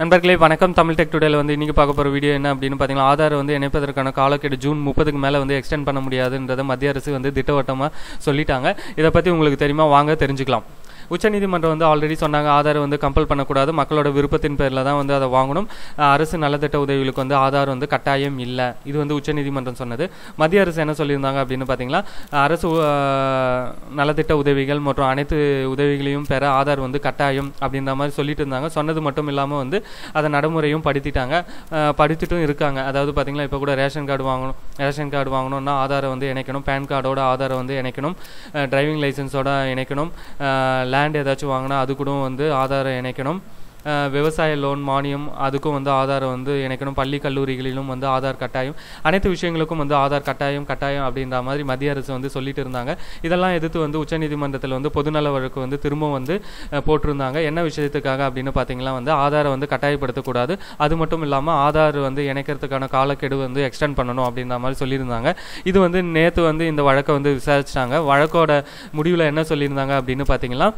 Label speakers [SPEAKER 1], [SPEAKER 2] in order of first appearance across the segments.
[SPEAKER 1] நண்பர்களே வணக்கம். தமிழ் டெக் டுடேல வந்து இன்றைக்கி பார்க்க போகிற வீடியோ என்ன அப்படின்னு பார்த்தீங்கன்னா ஆதார் வந்து இணைப்பதற்கான காலக்கெடு ஜூன் முப்பதுக்கு மேலே வந்து எக்ஸ்டெண்ட் பண்ண முடியாதுன்றதை மத்திய அரசு வந்து திட்டவட்டமாக சொல்லிட்டாங்க. இதை பற்றி உங்களுக்கு தெரியுமா? வாங்க தெரிஞ்சுக்கலாம். உச்சநீதிமன்றம் வந்து ஆல்ரெடி சொன்னாங்க ஆதார் வந்து கம்பல் பண்ணக்கூடாது. மக்களோட விருப்பத்தின் பேரில் தான் வந்து அதை வாங்கணும். அரசு நலத்திட்ட உதவிகளுக்கு வந்து ஆதார் வந்து கட்டாயம் இல்லை. இது வந்து உச்சநீதிமன்றம் சொன்னது. மத்திய அரசு என்ன சொல்லியிருந்தாங்க அப்படின்னு பார்த்தீங்கன்னா அரசு நலத்திட்ட உதவிகள் மற்றும் அனைத்து உதவிகளையும் பெற ஆதார் வந்து கட்டாயம் அப்படின்ற மாதிரி சொல்லிட்டு இருந்தாங்க. சொன்னது மட்டும் இல்லாமல் வந்து அதை நடைமுறையும் படுத்திட்டாங்க. படுத்திட்டும் இருக்காங்க. அதாவது பார்த்தீங்கன்னா இப்போ கூட ரேஷன் கார்டு வாங்கணும் ரேஷன் கார்டு வாங்கணும்னா ஆதாரை வந்து இணைக்கணும். பேன் கார்டோட ஆதாரை வந்து இணைக்கணும். டிரைவிங் லைசன்ஸோட இணைக்கணும். லேண்ட் ஏதாச்சும் வாங்கினா அது கூட வந்து ஆதாரம் இணைக்கணும். விவசாய லோன் மானியம் அதுக்கும் வந்து ஆதாரம் வந்து இணைக்கணும். பள்ளி கல்லூரிகளிலும் வந்து ஆதார் கட்டாயம். அனைத்து விஷயங்களுக்கும் வந்து ஆதார் கட்டாயம் கட்டாயம் அப்படின்ற மாதிரி மத்திய அரசு வந்து சொல்லிட்டு இருந்தாங்க. இதெல்லாம் எதிர்த்து வந்து உச்சநீதிமன்றத்தில் வந்து பொதுநல வழக்கு வந்து திரும்ப வந்து போட்டிருந்தாங்க. என்ன விஷயத்துக்காக அப்படின்னு பார்த்தீங்கன்னா வந்து ஆதாரை வந்து கட்டாயப்படுத்தக்கூடாது. அது மட்டும் இல்லாமல் ஆதார் வந்து இணைக்கிறதுக்கான காலக்கெடு வந்து எக்ஸ்டெண்ட் பண்ணணும் அப்படின்ற மாதிரி சொல்லியிருந்தாங்க. இது வந்து நேற்று வந்து இந்த வழக்கை வந்து விசாரிச்சிட்டாங்க. வழக்கோட முடிவில் என்ன சொல்லியிருந்தாங்க அப்படின்னு பார்த்தீங்கன்னா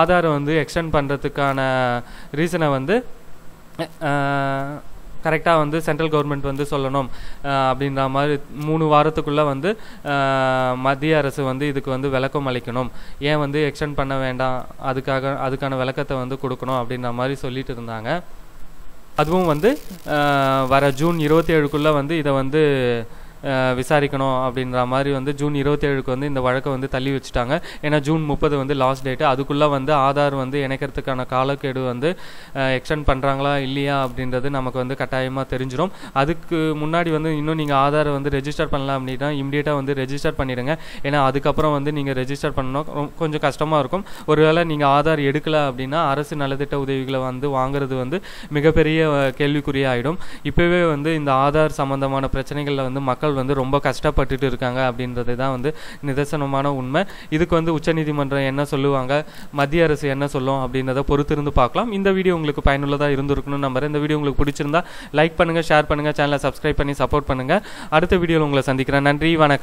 [SPEAKER 1] ஆதாரை வந்து எக்ஸ்டெண்ட் பண்ணுறதுக்கான ரீசனை வந்து கரெக்டாக வந்து சென்ட்ரல் கவர்மெண்ட் வந்து சொல்லணும். அப்படின்ற மாதிரி மூணு வாரத்துக்குள்ளே வந்து மத்திய அரசு வந்து இதுக்கு வந்து விளக்கம் அளிக்கணும். ஏன் வந்து எக்ஸ்டெண்ட் பண்ண வேண்டாம்? அதுக்காக அதுக்கான விளக்கத்தை வந்து கொடுக்கணும் அப்படின்ற மாதிரி சொல்லிட்டு இருந்தாங்க. அதுவும் வந்து வர ஜூன் இருபத்தி ஏழுக்குள்ளே வந்து இதை வந்து விசாரிக்கணும் அப்படின்ற மாதிரி வந்து ஜூன் இருபத்தேழுக்கு வந்து இந்த வழக்கை வந்து தள்ளி வச்சுட்டாங்க. ஏன்னா ஜூன் முப்பது வந்து லாஸ்ட் டேட்டு அதுக்குள்ளே வந்து ஆதார் வந்து இணைக்கிறதுக்கான காலக்கெடு வந்து எக்ஸ்டெண்ட் பண்ணுறாங்களா இல்லையா அப்படின்றது நமக்கு வந்து கட்டாயமாக தெரிஞ்சிடும். அதுக்கு முன்னாடி வந்து இன்னும் நீங்கள் ஆதாரை வந்து ரெஜிஸ்டர் பண்ணலாம் அப்படின்னா இம்மிடியேட்டாக வந்து ரெஜிஸ்டர் பண்ணிடுங்க. ஏன்னா அதுக்கப்புறம் வந்து நீங்கள் ரெஜிஸ்டர் பண்ணணும். கொஞ்சம் கஷ்டமாக இருக்கும். ஒருவேளை நீங்கள் ஆதார் எடுக்கல அப்படின்னா அரசு நலத்திட்ட உதவிகளை வந்து வாங்குறது வந்து மிகப்பெரிய கேள்விக்குறியாகிடும் இப்போவே வந்து இந்த ஆதார் சம்பந்தமான பிரச்சனைகளில் வந்து மக்கள் மக்கள் வந்து ரொம்ப கஷ்டப்பட்டுட்டு இருக்காங்க அப்படின்றது தான் வந்து நிதர்சனமான உண்மை. இதுக்கு வந்து உச்சநீதிமன்றம் என்ன சொல்லுவாங்க? மத்திய அரசு என்ன சொல்லும் அப்படின்றத பொறுத்திருந்து பார்க்கலாம். இந்த வீடியோ உங்களுக்கு பயனுள்ளதாக இருந்திருக்கணும்னு நம்புறேன். இந்த வீடியோ உங்களுக்கு பிடிச்சிருந்தா லைக் பண்ணுங்கள் ஷேர் பண்ணுங்கள் சேனலை சப்ஸ்கிரைப் பண்ணி சப்போர்ட் பண்ணுங்கள் அடுத்த வீடியோவில் உங்களை சந்திக்கிறேன். நன்றி வணக்கம்.